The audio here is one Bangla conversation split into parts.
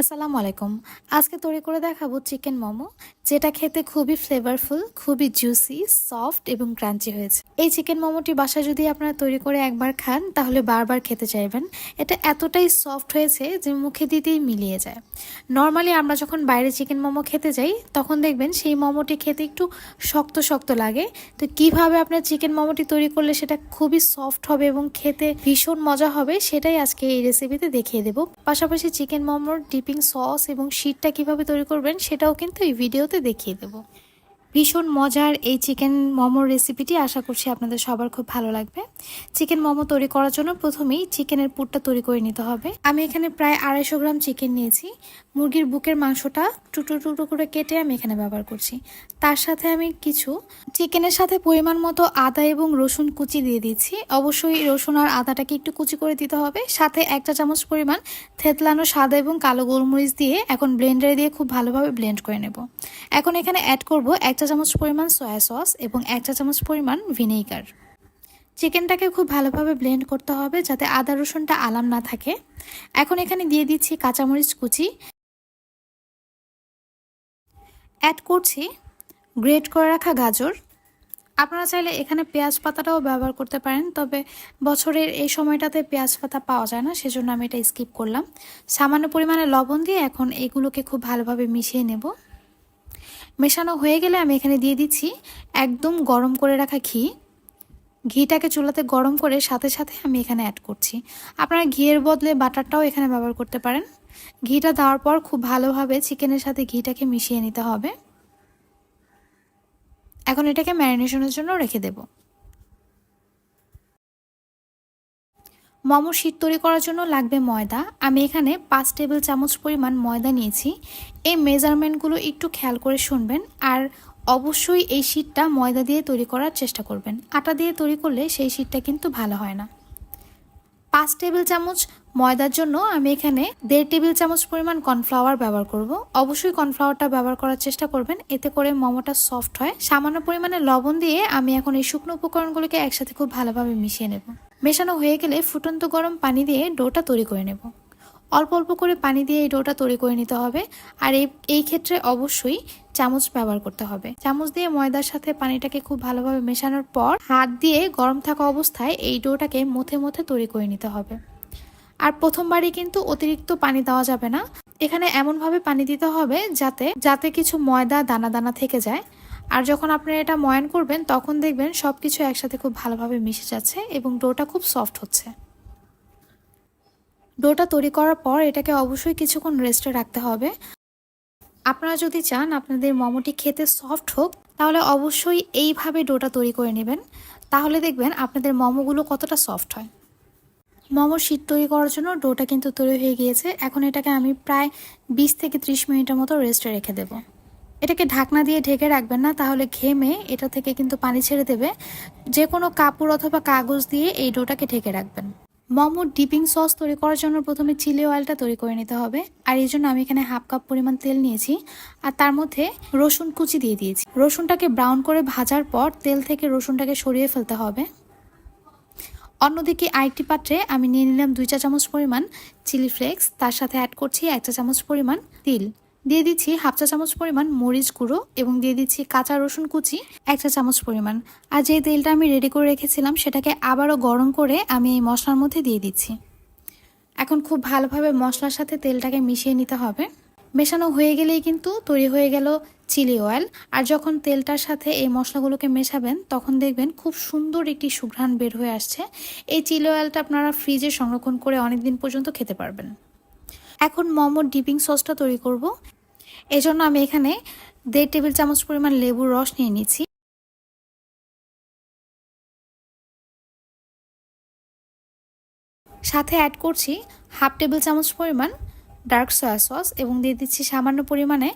আসসালামু আলাইকুম। আজকে তৈরি করে দেখাবো চিকেন মোমো, যেটা খেতে খুবই ফ্লেভারফুল খুবই জুসি সফট এবং ক্রাঞ্চি হয়েছে। এই চিকেন মোমোটি বাসায় যদি আপনারা তৈরি করে একবার খান, তাহলে বারবার খেতে চাইবেন। এটা এতটাই সফট হয়েছে যে মুখে দিতেই মিলিয়ে যায়। নর্মালি আমরা যখন বাইরে চিকেন মোমো খেতে যাই, তখন দেখবেন সেই মোমোটি খেতে একটু শক্ত শক্ত লাগে। তো কীভাবে আপনার চিকেন মোমোটি তৈরি করলে সেটা খুবই সফট হবে এবং খেতে ভীষণ মজা হবে, সেটাই আজকে এই রেসিপিতে দেখিয়ে দেবো। পাশাপাশি চিকেন মোমোর ডিপিং সস এবং শীটটা কীভাবে তৈরি করবেন সেটাও কিন্তু এই ভিডিওতে দেখিয়ে দেবো। ভীষণ মজার এই চিকেন মোমোর রেসিপিটি আশা করছি আপনাদের সবার খুব ভালো লাগবে। চিকেন মোমো তৈরি করার জন্য প্রথমেই চিকেনের পুরটা তৈরি করে নিতে হবে। আমি এখানে প্রায় আড়াইশো গ্রাম চিকেন নিয়েছি। মুরগির বুকের মাংসটা টুটো টুটো করে কেটে আমি এখানে ব্যবহার করছি। তার সাথে আমি কিছু চিকেনের সাথে পরিমাণ মতো আদা এবং রসুন কুচি দিয়ে দিচ্ছি অবশ্যই রসুন আর আদাটাকে একটু কুচি করে দিতে হবে। সাথে একটা চামচ পরিমাণ থেতলানো সাদা এবং কালো গোলমরিচ দিয়ে এখন ব্লেন্ডারে দিয়ে খুব ভালোভাবে ব্লেন্ড করে নেব। এখন এখানে অ্যাড করব এক চা চামচ পরিমাণ সয়া সস এবং এক চা চামচ পরিমাণ ভিনেগার। চিকেনটাকে খুব ভালোভাবে ব্লেন্ড করতে হবে যাতে আদা রসুনটা আলাম না থাকে। এখন এখানে দিয়ে দিচ্ছি কাঁচামরিচ কুচি। অ্যাড করছি গ্রেট করে রাখা গাজর। আপনারা চাইলে এখানে পেঁয়াজ পাতাটাও ব্যবহার করতে পারেন, তবে বছরের এই সময়টাতে পেঁয়াজ পাতা পাওয়া যায় না, সেজন্য আমি এটা স্কিপ করলাম। সামান্য পরিমাণে লবণ দিয়ে এখন এগুলোকে খুব ভালোভাবে মিশিয়ে নেব। মেশানো হয়ে গেলে আমি এখানে দিয়ে দিচ্ছি একদম গরম করে রাখা ঘি। ঘিটাকে চুলাতে গরম করে সাথে সাথে আমি এখানে অ্যাড করছি। আপনারা ঘিয়ের বদলে বাটারটাও এখানে ব্যবহার করতে পারেন। ঘিটা দেওয়ার পর খুব ভালোভাবে চিকেনের সাথে ঘিটাকে মিশিয়ে নিতে হবে। এখন এটাকে ম্যারিনেশনের জন্য রেখে দেব। মোমো শীত তৈরি করার জন্য লাগবে ময়দা। আমি এখানে পাঁচ টেবিল চামচ পরিমাণ ময়দা নিয়েছি। এই মেজারমেন্টগুলো একটু খেয়াল করে শুনবেন আর অবশ্যই এই শীতটা ময়দা দিয়ে তৈরি করার চেষ্টা করবেন। আটা দিয়ে তৈরি করলে সেই শীতটা কিন্তু ভালো হয় না। পাঁচ টেবিল চামচ ময়দার জন্য আমি এখানে দেড় টেবিল চামচ পরিমাণ কর্নফ্লাওয়ার ব্যবহার করব। অবশ্যই কর্নফ্লাওয়ারটা ব্যবহার করার চেষ্টা করবেন। এতে করে মোমোটা সফট হয়। সামান্য পরিমাণে লবণ দিয়ে আমি এখন এই শুকনো উপকরণগুলোকে একসাথে খুব ভালোভাবে মিশিয়ে নেব। মেশানো হয়ে গেলে ফুটন্ত গরম পানি দিয়ে ডোটা তৈরি করে নেব। অল্প অল্প করে পানি দিয়ে এই ডোটা তৈরি করে নিতে হবে। আর এই এই ক্ষেত্রে অবশ্যই চামচ ব্যবহার করতে হবে। চামচ দিয়ে ময়দার সাথে পানিটাকে খুব ভালোভাবে মেশানোর পর হাত দিয়ে গরম থাকা অবস্থায় এই ডোটাকে মথে মথে তৈরি করে নিতে হবে। আর প্রথমবারই কিন্তু অতিরিক্ত পানি দেওয়া যাবে না। এখানে এমনভাবে পানি দিতে হবে যাতে যাতে কিছু ময়দা দানা দানা থেকে যায়। আর যখন আপনারা এটা ময়ান করবেন, তখন দেখবেন সব কিছু একসাথে খুব ভালোভাবে মিশে যাচ্ছে এবং ডোটা খুব সফট হচ্ছে। ডোটা তৈরি করার পর এটাকে অবশ্যই কিছুক্ষণ রেস্টে রাখতে হবে। আপনারা যদি চান আপনাদের মোমোটি খেতে সফট হোক, তাহলে অবশ্যই এইভাবে ডোটা তৈরি করে নেবেন। তাহলে দেখবেন আপনাদের মোমোগুলো কতটা সফট হয়। মোমোর শীত তৈরি করার জন্য ডোটা কিন্তু তৈরি হয়ে গিয়েছে। এখন এটাকে আমি প্রায় বিশ থেকে ত্রিশ মিনিটের মতো রেস্টে রেখে দেব। এটাকে ঢাকনা দিয়ে ঢেকে রাখবেন না, তাহলে ঘেমে এটা থেকে কিন্তু পানি ছেড়ে দেবে। যে কোনো কাপড় অথবা কাগজ দিয়ে এই ডোটাকে ঢেকে রাখবেন। মোমোর ডিপিং সস তৈরি করার জন্য প্রথমে চিলি অয়েলটা তৈরি করে নিতে হবে। আর এই জন্য আমি এখানে হাফ কাপ পরিমাণ তেল নিয়েছি। আর তার মধ্যে রসুন কুচি দিয়ে দিয়েছি। রসুনটাকে ব্রাউন করে ভাজার পর তেল থেকে রসুনটাকে সরিয়ে ফেলতে হবে। অন্যদিকে আরেকটি পাত্রে আমি নিয়ে নিলাম দুই চা চামচ পরিমাণ চিলি ফ্লেক্স। তার সাথে অ্যাড করছি এক চা চামচ পরিমাণ তিল। দিয়ে দিচ্ছি হাফ চা চামচ পরিমাণ মরিচ গুঁড়ো এবং দিয়ে দিচ্ছি কাঁচা রসুন কুচি, এক চা চামচ পরিমাণ। আর যে তেলটা আমি রেডি করে রেখেছিলাম, সেটাকে আবারও গরম করে আমি এই মশলার মধ্যে দিয়ে দিচ্ছি। এখন খুব ভালোভাবে মশলার সাথে তেলটাকে মিশিয়ে নিতে হবে। মেশানো হয়ে গেলেই কিন্তু তৈরি হয়ে গেল চিলি অয়েল। আর যখন তেলটার সাথে এই মশলাগুলোকে মেশাবেন, তখন দেখবেন খুব সুন্দর একটি সুঘ্রাণ বের হয়ে আসছে। এই চিলি অয়েলটা আপনারা ফ্রিজে সংরক্ষণ করে অনেক দিন পর্যন্ত খেতে পারবেন। এখন মোমোর ডিপিং সসটা তৈরি করব। এজন্য আমি এখানে দেড় টেবিল চামচ পরিমাণ লেবুর রস নিয়ে নিচ্ছি। সাথে অ্যাড করছি হাফ টেবিল চামচ পরিমাণ ডার্ক সয়া সস এবং দিয়ে দিচ্ছি সামান্য পরিমাণে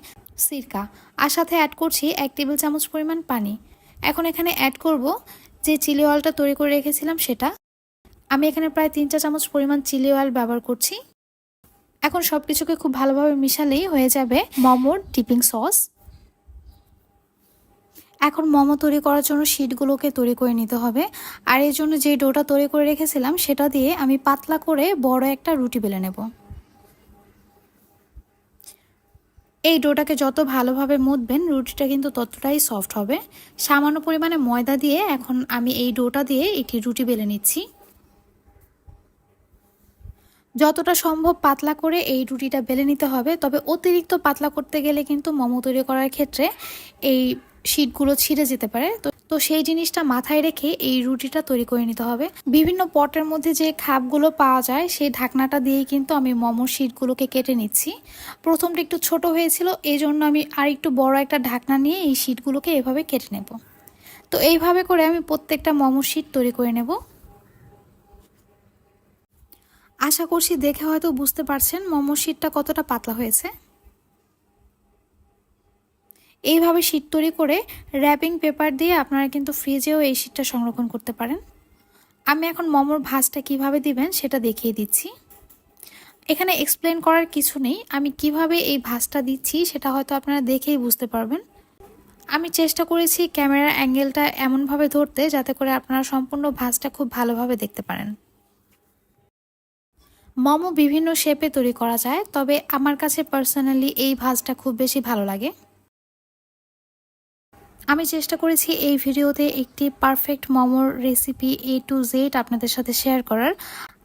সিরকা আর সাথে অ্যাড করছি এক টেবিল চামচ পরিমাণ পানি। এখন এখানে অ্যাড করব যে চিলি অয়েলটা তৈরি করে রেখেছিলাম সেটা। আমি এখানে প্রায় তিন চা চামচ পরিমাণ চিলি অয়েল ব্যবহার করছি। এখন সব কিছুকে খুব ভালোভাবে মিশালেই হয়ে যাবে মোমোর ডিপিং সস। এখন মোমো তৈরি করার জন্য শিটগুলোকে তৈরি করে নিতে হবে। আর এর জন্য যে ডোটা তৈরি করে রেখেছিলাম, সেটা দিয়ে আমি পাতলা করে বড় একটা রুটি বেলে নেব। এই ডোটাকে যত ভালোভাবে মুদবেন রুটিটা কিন্তু ততটাই সফট হবে। সামান্য পরিমাণে ময়দা দিয়ে এখন আমি এই ডোটা দিয়ে একটি রুটি বেলে নিচ্ছি। যতটা সম্ভব পাতলা করে এই রুটিটা বেলে নিতে হবে। তবে অতিরিক্ত পাতলা করতে গেলে কিন্তু মোমো তৈরি করার ক্ষেত্রে এই শীটগুলো ছিঁড়ে যেতে পারে। তো তো সেই জিনিসটা মাথায় রেখে এই রুটিটা তৈরি করে নিতে হবে। বিভিন্ন পটের মধ্যে যে খাপগুলো পাওয়া যায়, সেই ঢাকনাটা দিয়েই কিন্তু আমি মোমোর শীটগুলোকে কেটে নিচ্ছি। প্রথমটা একটু ছোট হয়েছিল এই জন্য আমি আর একটু বড় একটা ঢাকনা নিয়ে এই শীটগুলোকে এভাবে কেটে নেব। তো এইভাবে করে আমি প্রত্যেকটা মোমো শীট তৈরি করে নেব। আশা করছি দেখে হয়তো বুঝতে পারছেন মোমোর শীটটা কতটা পাতলা হয়েছে। এইভাবে শীট তৈরি করে র্যাপিং পেপার দিয়ে আপনারা কিন্তু ফ্রিজেও এই শীটটা সংরক্ষণ করতে পারেন। আমি এখন মোমোর ভাজটা কীভাবে দিবেন সেটা দেখিয়ে দিচ্ছি। এখানে এক্সপ্লেন করার কিছু নেই, আমি কীভাবে এই ভাজটা দিচ্ছি সেটা হয়তো আপনারা দেখেই বুঝতে পারবেন। আমি চেষ্টা করেছি ক্যামেরার অ্যাঙ্গেলটা এমনভাবে ধরতে যাতে করে আপনারা সম্পূর্ণ ভাজটা খুব ভালোভাবে দেখতে পারেন। মোমো বিভিন্ন শেপে তৈরি করা যায়, তবে আমার কাছে পার্সোনালি এই ভাজটা খুব বেশি ভালো লাগে। আমি চেষ্টা করেছি এই ভিডিওতে একটি পারফেক্ট মোমোর রেসিপি এ টু জেড আপনাদের সাথে শেয়ার করার।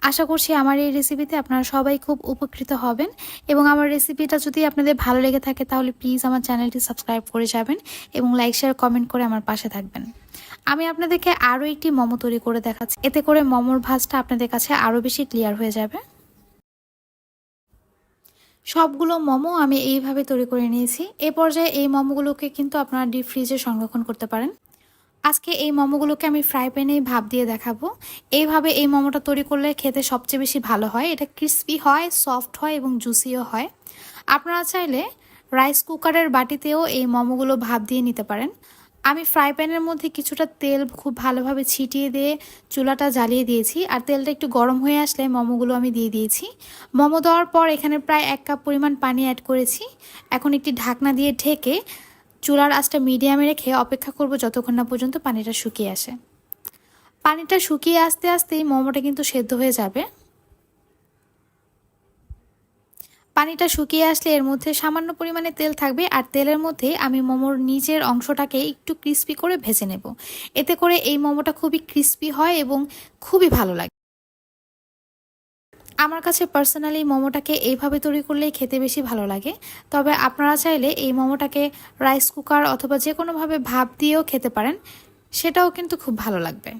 আশা করছি আমার এই রেসিপিতে আপনারা সবাই খুব উপকৃত হবেন এবং আমার রেসিপিটা যদি আপনাদের ভালো লেগে থাকে তাহলে প্লিজ আমার চ্যানেলটি সাবস্ক্রাইব করে যাবেন এবং লাইক শেয়ার কমেন্ট করে আমার পাশে থাকবেন। আমি আপনাদেরকে আরও একটি মোমো তৈরি করে দেখাচ্ছি। এতে করে মোমোর ভাজটা আপনাদের কাছে আরও বেশি ক্লিয়ার হয়ে যাবে। সবগুলো মোমো আমি এইভাবে তৈরি করে নিয়েছি। এ পর্যায়ে এই মোমোগুলোকে কিন্তু আপনারা ডিপ ফ্রিজে সংরক্ষণ করতে পারেন। আজকে এই মোমোগুলোকে আমি ফ্রাই প্যানেই ভাপ দিয়ে দেখাবো। এইভাবে এই মোমোটা তৈরি করলে খেতে সবচেয়ে বেশি ভালো হয়। এটা ক্রিস্পি হয় সফট হয় এবং জুসিও হয়। আপনারা চাইলে রাইস কুকারের বাটিতেও এই মোমোগুলো ভাপ দিয়ে নিতে পারেন। আমি ফ্রাই প্যানের মধ্যে কিছুটা তেল খুব ভালোভাবে ছিটিয়ে দিয়ে চুলাটা জ্বালিয়ে দিয়েছি। আর তেলটা একটু গরম হয়ে আসলে মোমোগুলো আমি দিয়ে দিয়েছি। মোমো দেওয়ার পর এখানে প্রায় এক কাপ পরিমাণ পানি অ্যাড করেছি। এখন একটি ঢাকনা দিয়ে ঢেকে চুলার আঁচটা মিডিয়ামে রেখে অপেক্ষা করব যতক্ষণ না পর্যন্ত পানিটা শুকিয়ে আসে। পানিটা শুকিয়ে আসতে আসতেই মোমোটা কিন্তু সেদ্ধ হয়ে যাবে। পানিটা শুকিয়ে আসলে এর মধ্যে সামান্য পরিমাণে তেল থাকবে আর তেলের মধ্যে আমি মোমোর নিচের অংশটাকে একটু ক্রিস্পি করে ভেজে নেব। এতে করে এই মোমোটা খুবই ক্রিস্পি হয় এবং খুবই ভালো লাগে। আমার কাছে পার্সোনালি মোমোটাকে এইভাবে তৈরি করলেই খেতে বেশি ভালো লাগে। তবে আপনারা চাইলে এই মোমোটাকে রাইস কুকার অথবা যে কোনোভাবে ভাপ দিয়েও খেতে পারেন। সেটাও কিন্তু খুব ভালো লাগবে।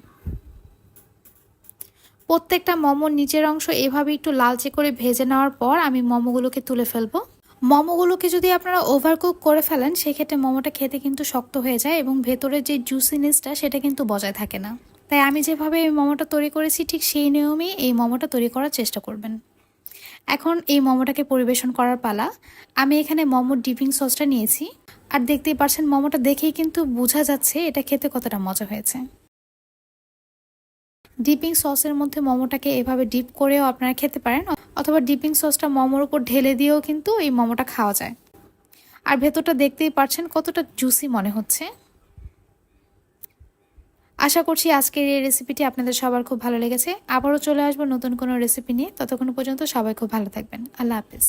প্রত্যেকটা মোমোর নিচের অংশ এভাবে একটু লালচে করে ভেজে নেওয়ার পর আমি মোমোগুলোকে তুলে ফেলব। মোমোগুলোকে যদি আপনারা ওভারকুক করে ফেলেন, সেক্ষেত্রে মোমোটা খেতে কিন্তু শক্ত হয়ে যায় এবং ভেতরের যে জুসিনেসটা সেটা কিন্তু বজায় থাকে না। তাই আমি যেভাবে এই মোমোটা তৈরি করেছি, ঠিক সেই নিয়মেই এই মোমোটা তৈরি করার চেষ্টা করবেন। এখন এই মোমোটাকে পরিবেশন করার পালা। আমি এখানে মোমোর ডিপিং সসটা নিয়েছি। আর দেখতেই পারছেন মোমোটা দেখেই কিন্তু বোঝা যাচ্ছে এটা খেতে কতটা মজা হয়েছে। ডিপিং সসের মধ্যে মোমোটাকে এভাবে ডিপ করেও আপনারা খেতে পারেন, অথবা ডিপিং সসটা মোমোর উপর ঢেলে দিয়েও কিন্তু এই মোমোটা খাওয়া যায়। আর ভেতরটা দেখতেই পারছেন কতটা জুসি মনে হচ্ছে। আশা করছি আজকের এই রেসিপিটি আপনাদের সবার খুব ভালো লেগেছে। আবারও চলে আসব নতুন কোনো রেসিপি নিয়ে। ততক্ষণ পর্যন্ত সবাই খুব ভালো থাকবেন। আল্লাহ হাফিজ।